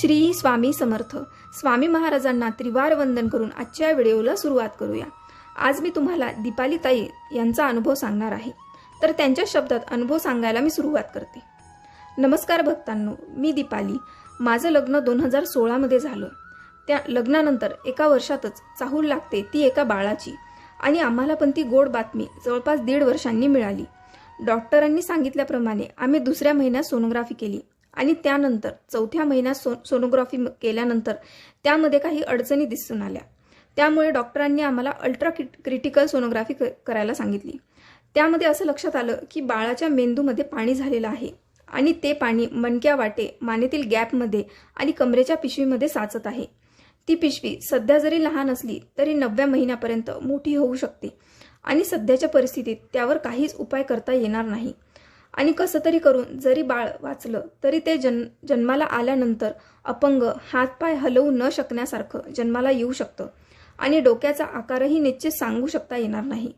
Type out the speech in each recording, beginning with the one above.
श्री स्वामी समर्थ. स्वामी महाराजांना त्रिवार वंदन करून आजच्या व्हिडिओला सुरुवात करूया. आज मी तुम्हाला दीपाली ताई यांचा अनुभव सांगणार आहे. तर त्यांच्या शब्दात अनुभव सांगायला मी सुरुवात करते. नमस्कार भक्तांनो मी दीपाली. माझं लग्न दोन हजार सोळामध्ये झालं. त्या लग्नानंतर एका वर्षातच चाहूल लागते ती एका बाळाची. आणि आम्हाला पण ती गोड बातमी जवळपास दीड वर्षांनी मिळाली. डॉक्टरांनी सांगितल्याप्रमाणे आम्ही दुसऱ्या महिन्यात सोनोग्राफी केली. आणि त्यानंतर चौथ्या महिन्यात सो सोनोग्राफी म- केल्यानंतर त्यामध्ये काही अडचणी दिसून आल्या. त्यामुळे डॉक्टरांनी आम्हाला अल्ट्रा क्रिटिकल सोनोग्राफी क- करायला सांगितली. त्यामध्ये असं लक्षात आलं की बाळाच्या मेंदूमध्ये पाणी झालेलं आहे आणि ते पाणी मणक्या वाटे मानेतील गॅपमध्ये आणि कमरेच्या पिशवीमध्ये साचत आहे. ती पिशवी सध्या जरी लहान असली तरी नवव्या महिन्यापर्यंत मोठी होऊ शकते आणि सध्याच्या परिस्थितीत त्यावर काहीच उपाय करता येणार नाही. आणि कसं तरी करून जरी बाळ वाचलं तरी ते जन जन्माला आल्यानंतर अपंग हातपाय हलवू न शकण्यासारखं जन्माला येऊ शकतं. आणि डोक्याचा आकारही निश्चित सांगू शकता येणार नाही.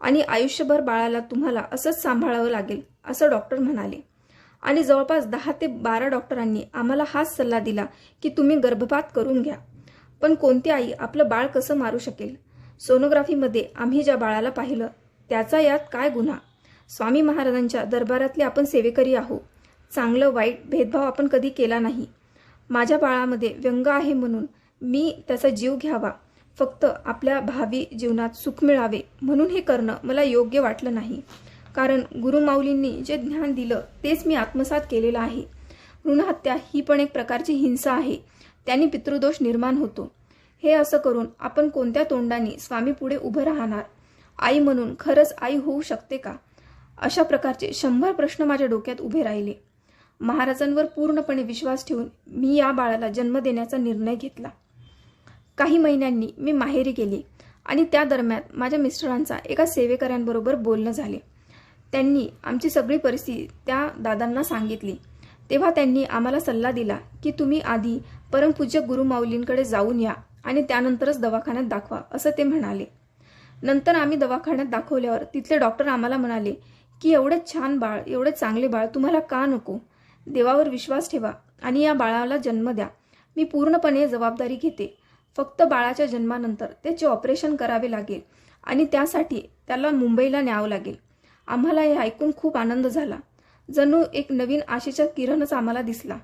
आणि आयुष्यभर बाळाला तुम्हाला असंच सांभाळावं लागेल असं डॉक्टर म्हणाले. आणि जवळपास दहा ते बारा डॉक्टरांनी आम्हाला हाच सल्ला दिला की तुम्ही गर्भपात करून घ्या. पण कोणती आई आपलं बाळ कसं मारू शकेल? सोनोग्राफीमध्ये आम्ही ज्या बाळाला पाहिलं त्याचा यात काय गुन्हा? स्वामी महाराजांच्या दरबारातले आपण सेवेकरी आहो चांगलं वाईट भेदभाव आपण कधी केला नाही. माझ्या बाळामध्ये व्यंग आहे म्हणून मी त्याचा जीव घ्यावा. फक्त आपल्या भावी जीवनात सुख मिळावे म्हणून हे करणं मला योग्य वाटलं नाही. कारण गुरुमाऊलींनी जे ज्ञान दिलं तेच मी आत्मसात केलेलं आहे. ऋणहत्या ही पण एक प्रकारची हिंसा आहे. त्यांनी पितृदोष निर्माण होतो. हे असं करून आपण कोणत्या तोंडाने स्वामी पुढे उभं राहणार? आई म्हणून खरंच आई होऊ शकते का? अशा प्रकारचे शंभर प्रश्न माझ्या डोक्यात उभे राहिले. महाराजांवर पूर्णपणे विश्वास ठेवून मी या बाळाला जन्म देण्याचा निर्णय घेतला. काही महिन्यांनी मी माहेरी गेली आणि त्या दरम्यान माझ्या मिस्टरांचा एका सेवेकऱ्यांबरोबर बोलणं झाले. त्यांनी आमची सगळी परिस्थिती त्या दादांना सांगितली. तेव्हा त्यांनी आम्हाला सल्ला दिला की तुम्ही आधी परमपूज्य गुरुमाऊलींकडे जाऊन या आणि त्यानंतरच दवाखान्यात दाखवा असं ते म्हणाले. नंतर आम्ही दवाखान्यात दाखवल्यावर तिथले डॉक्टर आम्हाला म्हणाले की एवढे छान बाळ एवढे चांगले बाळ तुम्हाला का नको? देवावर विश्वास ठेवा आणि या बाळाला जन्म द्या. मी पूर्णपणे जबाबदारी घेते. फक्त बाळाच्या जन्मानंतर त्याचे ऑपरेशन करावे लागेल आणि त्यासाठी त्याला मुंबईला न्यावं लागेल. आम्हाला हे ऐकून खूप आनंद झाला. जणू एक नवीन आशेचा किरणच आम्हाला दिसला.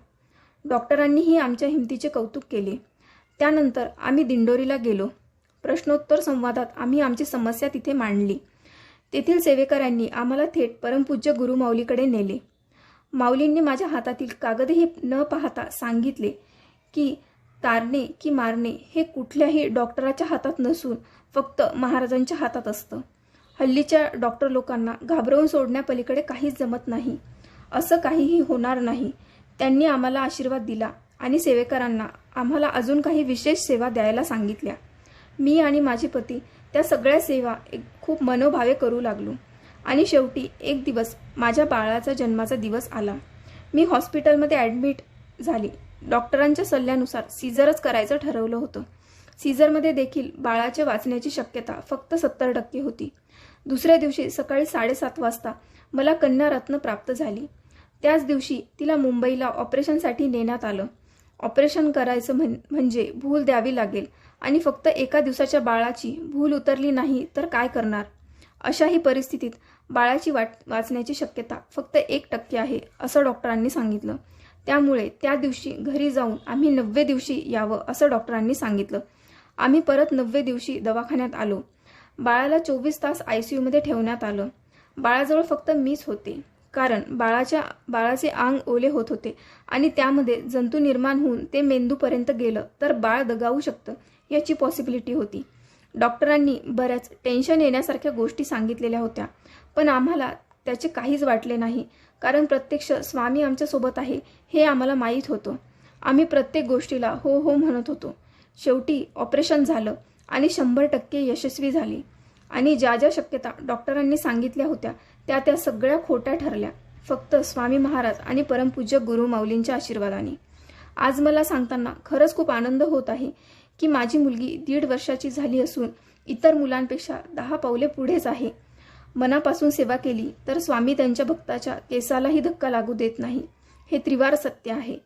डॉक्टरांनीही आमच्या हिमतीचे कौतुक केले. त्यानंतर आम्ही दिंडोरीला गेलो. प्रश्नोत्तर संवादात आम्ही आमची समस्या तिथे मांडली. तेथील सेवेकरांनी आम्हाला थेट परमपूज्य गुरुमाऊलीकडे नेले. माऊलींनी माझ्या हातातील कागदही न पाहता सांगितले की तारणे की मारणे हे कुठल्याही डॉक्टराच्या हातात नसून फक्त महाराजांच्या हातात असतं. हल्लीच्या डॉक्टर लोकांना घाबरवून सोडण्यापलीकडे काहीच जमत नाही. असं काहीही होणार नाही. त्यांनी आम्हाला आशीर्वाद दिला आणि सेवेकरांना आम्हाला अजून काही विशेष सेवा द्यायला सांगितल्या. मी आणि माझे पती त्या सगळ्या सेवा एक खूप मनोभावे करू लागलो. आणि शेवटी एक दिवस माझ्या बाळाचा जन्माचा दिवस आला. मी हॉस्पिटलमध्ये ॲडमिट झाली. डॉक्टरांच्या सल्ल्यानुसार सीझरच करायचं ठरवलं होतं. सीझरमध्ये देखील बाळाच्या वाचण्याची शक्यता फक्त सत्तर टक्के होती. दुसऱ्या दिवशी सकाळी साडेसात वाजता मला कन्यारत्न प्राप्त झाली. त्याच दिवशी तिला मुंबईला ऑपरेशनसाठी नेण्यात आलं. ऑपरेशन करायचं म्हण म्हणजे भूल द्यावी लागेल. आणि फक्त एका दिवसाच्या बाळाची भूल उतरली नाही तर काय करणार? अशाही परिस्थितीत बाळाची वाट वाचण्याची शक्यता फक्त एक टक्के आहे असं डॉक्टरांनी सांगितलं. त्यामुळे त्या दिवशी घरी जाऊन आम्ही नववे दिवशी यावं असं डॉक्टरांनी सांगितलं. आम्ही परत नववे दिवशी दवाखान्यात आलो. बाळाला चोवीस तास आय सी यूमध्ये ठेवण्यात आलं. बाळाजवळ फक्त मीच होते. कारण बाळाच्या बाळाचे आंग ओले होत होते आणि त्यामध्ये जंतू निर्माण होऊन ते मेंदूपर्यंत गेलं तर बाळ दगावू शकतं याची पॉसिबिलिटी होती. डॉक्टरांनी बऱ्याच टेन्शन येण्यासारख्या गोष्टी सांगितलेल्या होत्या. पण आम्हाला त्याचे काहीच वाटले नाही. कारण प्रत्यक्ष स्वामी आमच्यासोबत आहे हे आम्हाला माहीत होतं. आम्ही प्रत्येक गोष्टीला हो हो म्हणत होतो. शेवटी ऑपरेशन झालं आणि शंभर टक्के यशस्वी झाली. आणि ज्या ज्या शक्यता डॉक्टरांनी सांगितल्या होत्या त्या त्या सगळ्या खोट्या ठरल्या. फक्त स्वामी महाराज आणि परमपूज्य गुरु माऊलींच्या आशीर्वादाने. आज मला सांगताना खरंच खूप आनंद होत आहे की माझी मुलगी दीड वर्षाची झाली असून इतर मुलांपेक्षा दहा पावले पुढेच आहे. मनापासून सेवा केली तर स्वामी त्यांच्या भक्ताच्या केसालाही धक्का लागू देत नाही. हे त्रिवार सत्य आहे.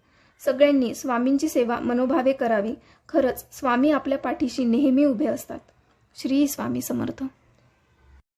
सगळ्यांनी स्वामींची सेवा मनोभावे करावी. खरंच स्वामी आपल्या पाठीशी नेहमी उभे असतात. श्री स्वामी समर्थ.